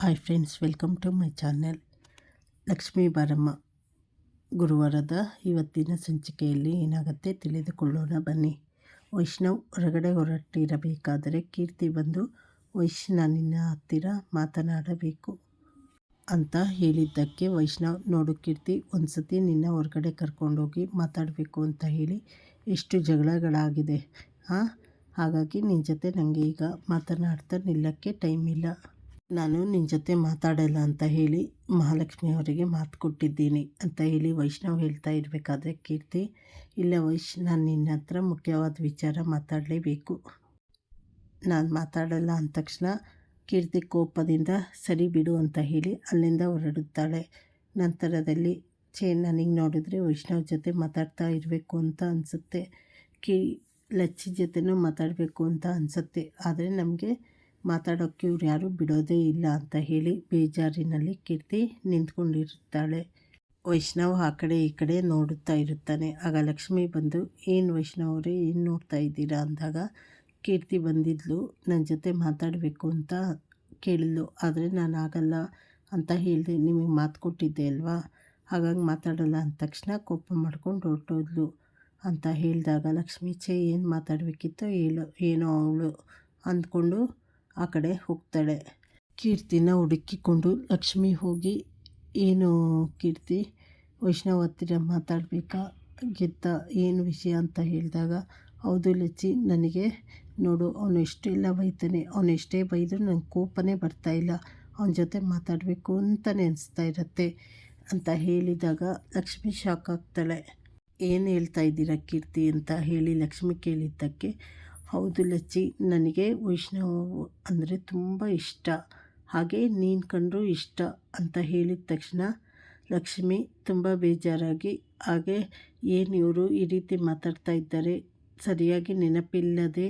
Hi friends welcome to my channel Lakshmi Baramma ಗುರುವಾರದ ಇವತ್ತಿನ ಸಂಚಿಕೆಯಲ್ಲಿ ಏನಾಗುತ್ತೆ ತಿಳಿದುಕೊಳ್ಳೋಣ ಬನ್ನಿ. ವೈಷ್ಣವ್ ಹೊರಗಡೆ ಹೊರಟಿರಬೇಕಾದರೆ ಕೀರ್ತಿ ಬಂದು ವೈಷ್ಣವಿನ ಹತ್ತಿರ ಮಾತನಾಡಬೇಕು ಅಂತ ಹೇಳಿದ್ದಕ್ಕೆ ವೈಷ್ಣವ್, ನೋಡು ಕೀರ್ತಿ ಒಂದು ಸತಿ ನಿನ್ನ ಹೊರಗಡೆ ಕರ್ಕೊಂಡೋಗಿ ಮಾತಾಡಬೇಕು ಅಂತ ಹೇಳಿ ಎಷ್ಟು ಜಗಳಗಳಾಗಿದೆ ಹಾಂ ಹಾಗಾಗಿ ನಿನ್ನ ಜೊತೆ ನನಗೆ ಈಗ ಮಾತನಾಡ್ತಾ ನಿಲ್ಲಕ್ಕೆ ಟೈಮ್ ಇಲ್ಲ. ನಾನು ನಿನ್ನ ಜೊತೆ ಮಾತಾಡಲ್ಲ ಅಂತ ಹೇಳಿ ಮಹಾಲಕ್ಷ್ಮಿ ಅವರಿಗೆ ಮಾತು ಕೊಟ್ಟಿದ್ದೀನಿ ಅಂತ ಹೇಳಿ ವೈಷ್ಣವ್ ಹೇಳ್ತಾ ಇರಬೇಕಾದ್ರೆ ಕೀರ್ತಿ, ಇಲ್ಲ ವೈಶ್, ನಾನು ನಿನ್ನ ಹತ್ರ ಮುಖ್ಯವಾದ ವಿಚಾರ ಮಾತಾಡಲೇಬೇಕು. ನಾನು ಮಾತಾಡಲ್ಲ ಅಂದ ತಕ್ಷಣ ಕೀರ್ತಿ ಕೋಪದಿಂದ, ಸರಿ ಬಿಡು ಅಂತ ಹೇಳಿ ಅಲ್ಲಿಂದ ಹೊರಡುತ್ತಾಳೆ. ನಂತರದಲ್ಲಿ, ಛೇ ನನಗೆ ನೋಡಿದರೆ ವೈಷ್ಣವ್ ಜೊತೆ ಮಾತಾಡ್ತಾ ಇರಬೇಕು ಅಂತ ಅನಿಸುತ್ತೆ. ಕೀ, ಲಚ್ಚಿ ಜೊತೆನೂ ಮಾತಾಡಬೇಕು ಅಂತ ಅನಿಸುತ್ತೆ. ಆದರೆ ನಮಗೆ ಮಾತಾಡೋಕ್ಕೆ ಇವ್ರು ಯಾರೂ ಬಿಡೋದೇ ಇಲ್ಲ ಅಂತ ಹೇಳಿ ಬೇಜಾರಿನಲ್ಲಿ ಕೀರ್ತಿ ನಿಂತ್ಕೊಂಡಿರುತ್ತಾಳೆ ವೈಷ್ಣವ್ ಆ ಕಡೆ ಈ ಕಡೆ ನೋಡುತ್ತಾ ಇರುತ್ತಾನೆ. ಆಗ ಲಕ್ಷ್ಮಿ ಬಂದು, ಏನು ವೈಷ್ಣವ್ ಅವರೇ, ಏನು ನೋಡ್ತಾ ಇದ್ದೀರಾ? ಅಂದಾಗ ಕೀರ್ತಿ ಬಂದಿದ್ಲು ನನ್ನ ಜೊತೆ ಮಾತಾಡಬೇಕು ಅಂತ ಕೇಳಿದ್ಲು. ಆದರೆ ನಾನು ಆಗಲ್ಲ ಅಂತ ಹೇಳಿದೆ. ನಿಮಗೆ ಮಾತು ಕೊಟ್ಟಿದ್ದೆ ಅಲ್ವಾ? ಹಾಗಾಗಿ ಮಾತಾಡಲ್ಲ ಅಂದ ತಕ್ಷಣ ಕೋಪ ಮಾಡ್ಕೊಂಡು ಹೊರಟೋದ್ಲು. ಅಂತ ಹೇಳಿದಾಗ ಲಕ್ಷ್ಮಿ, ಛೇ, ಏನು ಮಾತಾಡಬೇಕಿತ್ತೋ, ಹೇಳು, ಏನೋ ಅವಳು, ಅಂದ್ಕೊಂಡು ಆ ಕಡೆ ಹೋಗ್ತಾಳೆ. ಕೀರ್ತಿನ ಹುಡುಕಿಕೊಂಡು ಲಕ್ಷ್ಮಿ ಹೋಗಿ, ಏನು ಕೀರ್ತಿ, ವೈಷ್ಣವ ಹತ್ತಿರ ಮಾತಾಡಬೇಕಾ? ಗೆದ್ದ ಏನು ವಿಷಯ ಅಂತ ಹೇಳಿದಾಗ, ಹೌದು ಲಚ್ಚಿ, ನನಗೆ ನೋಡು, ಅವನು ಎಷ್ಟೆಲ್ಲ ಬೈತಾನೆ. ಅವನು ಎಷ್ಟೇ ಬೈದರೂ ನನಗೆ ಕೋಪನೇ ಬರ್ತಾಯಿಲ್ಲ ಅವನ ಜೊತೆ ಮಾತಾಡಬೇಕು ಅಂತಲೇ ಅನಿಸ್ತಾ ಇರತ್ತೆ ಅಂತ ಹೇಳಿದಾಗ ಲಕ್ಷ್ಮಿ ಶಾಕ್ ಆಗ್ತಾಳೆ. ಏನು ಹೇಳ್ತಾ ಇದ್ದೀರಾ ಕೀರ್ತಿ? ಅಂತ ಹೇಳಿ ಲಕ್ಷ್ಮಿ ಕೇಳಿದ್ದಕ್ಕೆ ಹೌದು ಲಚ್ಚಿ, ನನಗೆ ವೈಷ್ಣವ್ ಅಂದರೆ ತುಂಬ ಇಷ್ಟ. ಹಾಗೆ ನೀನು ಕಂಡರೂ ಇಷ್ಟ ಅಂತ ಹೇಳಿದ ತಕ್ಷಣ ಲಕ್ಷ್ಮಿ ತುಂಬ ಬೇಜಾರಾಗಿ, ಹಾಗೆ ಏನು ಇವರು ಈ ರೀತಿ ಮಾತಾಡ್ತಾ ಇದ್ದಾರೆ, ಸರಿಯಾಗಿ ನೆನಪಿಲ್ಲದೆ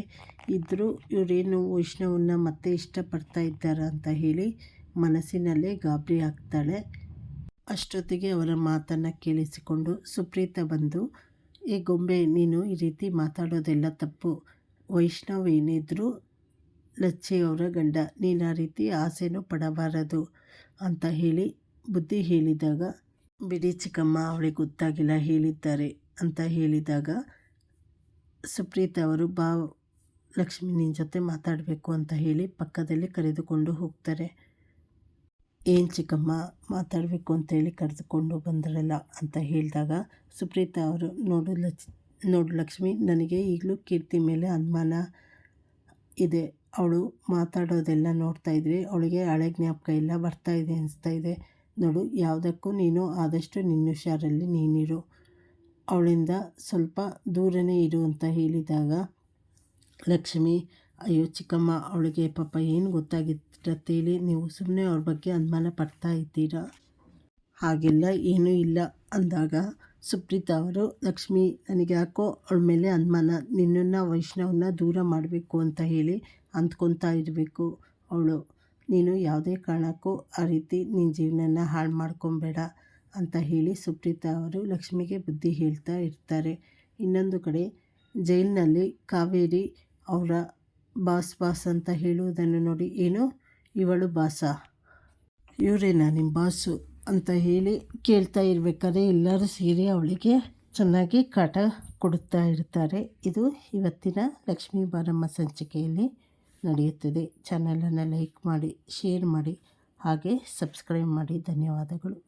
ಇದ್ದರೂ ಇವರೇನು ವೈಷ್ಣವನ್ನ ಮತ್ತೆ ಇಷ್ಟಪಡ್ತಾ ಇದ್ದಾರೆ ಅಂತ ಹೇಳಿ ಮನಸ್ಸಿನಲ್ಲೇ ಗಾಬರಿ ಆಗ್ತಾಳೆ. ಅಷ್ಟೊತ್ತಿಗೆ ಅವರ ಮಾತನ್ನು ಕೇಳಿಸಿಕೊಂಡು ಸುಪ್ರೀತ ಬಂದು ಈ ಗೊಂಬೆ, ನೀನು ಈ ರೀತಿ ಮಾತಾಡೋದೆಲ್ಲ ತಪ್ಪು. ವೈಷ್ಣವ್ ಏನಿದ್ರು ಲಚ್ಚೆಯವರ ಗಂಡ, ನೀನು ಆ ರೀತಿ ಆಸೆನೂ ಪಡಬಾರದು ಅಂತ ಹೇಳಿ ಬುದ್ಧಿ ಹೇಳಿದಾಗ, ಬಿಡಿ ಚಿಕ್ಕಮ್ಮ, ಅವಳಿಗೆ ಗೊತ್ತಾಗಿಲ್ಲ ಹೇಳಿದ್ದಾರೆ ಅಂತ ಹೇಳಿದಾಗ ಸುಪ್ರೀತ್ ಅವರು ಬಾ ಲಕ್ಷ್ಮಿ ನಿನ್ನ ಜೊತೆ ಮಾತಾಡಬೇಕು ಅಂತ ಹೇಳಿ ಪಕ್ಕದಲ್ಲಿ ಕರೆದುಕೊಂಡು ಹೋಗ್ತಾರೆ. ಏನು ಚಿಕ್ಕಮ್ಮ, ಮಾತಾಡಬೇಕು ಅಂತೇಳಿ ಕರೆದುಕೊಂಡು ಬಂದ್ರಲ್ಲ ಅಂತ ಹೇಳಿದಾಗ ಸುಪ್ರೀತ ಅವರು, ನೋಡು ಲಚ್ ನೋಡು ಲಕ್ಷ್ಮಿ, ನನಗೆ ಈಗಲೂ ಕೀರ್ತಿ ಮೇಲೆ ಅನುಮಾನ ಇದೆ. ಅವಳು ಮಾತಾಡೋದೆಲ್ಲ ನೋಡ್ತಾ ಇದ್ವಿ. ಅವಳಿಗೆ ಹಳೆ ಜ್ಞಾಪಕ ಎಲ್ಲ ಬರ್ತಾ ಇದೆ ಅನಿಸ್ತಾ ಇದೆ. ನೋಡು, ಯಾವುದಕ್ಕೂ ನೀನು ಆದಷ್ಟು ನಿನ್ನ ಹುಷಾರಲ್ಲಿ ನೀನಿರು. ಅವಳಿಂದ ಸ್ವಲ್ಪ ದೂರನೇ ಇರು ಅಂತ ಹೇಳಿದಾಗ, ಲಕ್ಷ್ಮಿ, ಅಯ್ಯೋ ಚಿಕ್ಕಮ್ಮ, ಅವಳಿಗೆ ಪಾಪ ಏನು ಗೊತ್ತಾಗಿರತ್ತೇಳಿ ನೀವು ಸುಮ್ಮನೆ ಅವ್ರ ಬಗ್ಗೆ ಅನುಮಾನ ಪಡ್ತಾ ಇದ್ದೀರಾ? ಹಾಗೆಲ್ಲ, ಏನೂ ಇಲ್ಲ ಅಂದಾಗ ಸುಪ್ರೀತಾ ಅವರು, ಲಕ್ಷ್ಮಿ, ನನಗೆ ಯಾಕೋ ಅವಳ ಮೇಲೆ ಅನುಮಾನ. ನಿನ್ನನ್ನು ವೈಷ್ಣವನ್ನ ದೂರ ಮಾಡಬೇಕು ಅಂತ ಹೇಳಿ ಅಂದ್ಕೊತಾ ಇರಬೇಕು ಅವಳು. ನೀನು ಯಾವುದೇ ಕಾರಣಕ್ಕೂ ಆ ರೀತಿ ನಿನ್ನ ಜೀವನನ ಹಾಳು ಮಾಡ್ಕೊಬೇಡ ಅಂತ ಹೇಳಿ ಸುಪ್ರೀತಾ ಅವರು ಲಕ್ಷ್ಮಿಗೆ ಬುದ್ಧಿ ಹೇಳ್ತಾ ಇರ್ತಾರೆ. ಇನ್ನೊಂದು ಕಡೆ, ಜೈಲಿನಲ್ಲಿ ಕಾವೇರಿ ಅವರ ಬಾಸ್ ಬಾಸ್ ಅಂತ ಹೇಳುವುದನ್ನು ನೋಡಿ, ಏನು? ಇವಳು ಬಾಸ? ಇವರೇನಾ ನಿಮ್ಮ ಬಾಸು? ಅಂತ ಹೇಳಿ ಕೇಳ್ತಾ ಇರಬೇಕಾದ್ರೆ ಎಲ್ಲರೂ ಸೇರಿ ಅವಳಿಗೆ ಚೆನ್ನಾಗಿ ಕಾಟ ಕೊಡುತ್ತಾ ಇರ್ತಾರೆ. ಇದು ಇವತ್ತಿನ ಲಕ್ಷ್ಮೀ ಬಾರಮ್ಮ ಸಂಚಿಕೆಯಲ್ಲಿ ನಡೆಯುತ್ತದೆ. ಚಾನಲನ್ನು ಲೈಕ್ ಮಾಡಿ ಶೇರ್ ಮಾಡಿ, ಹಾಗೆ ಸಬ್ಸ್ಕ್ರೈಬ್ ಮಾಡಿ. ಧನ್ಯವಾದಗಳು.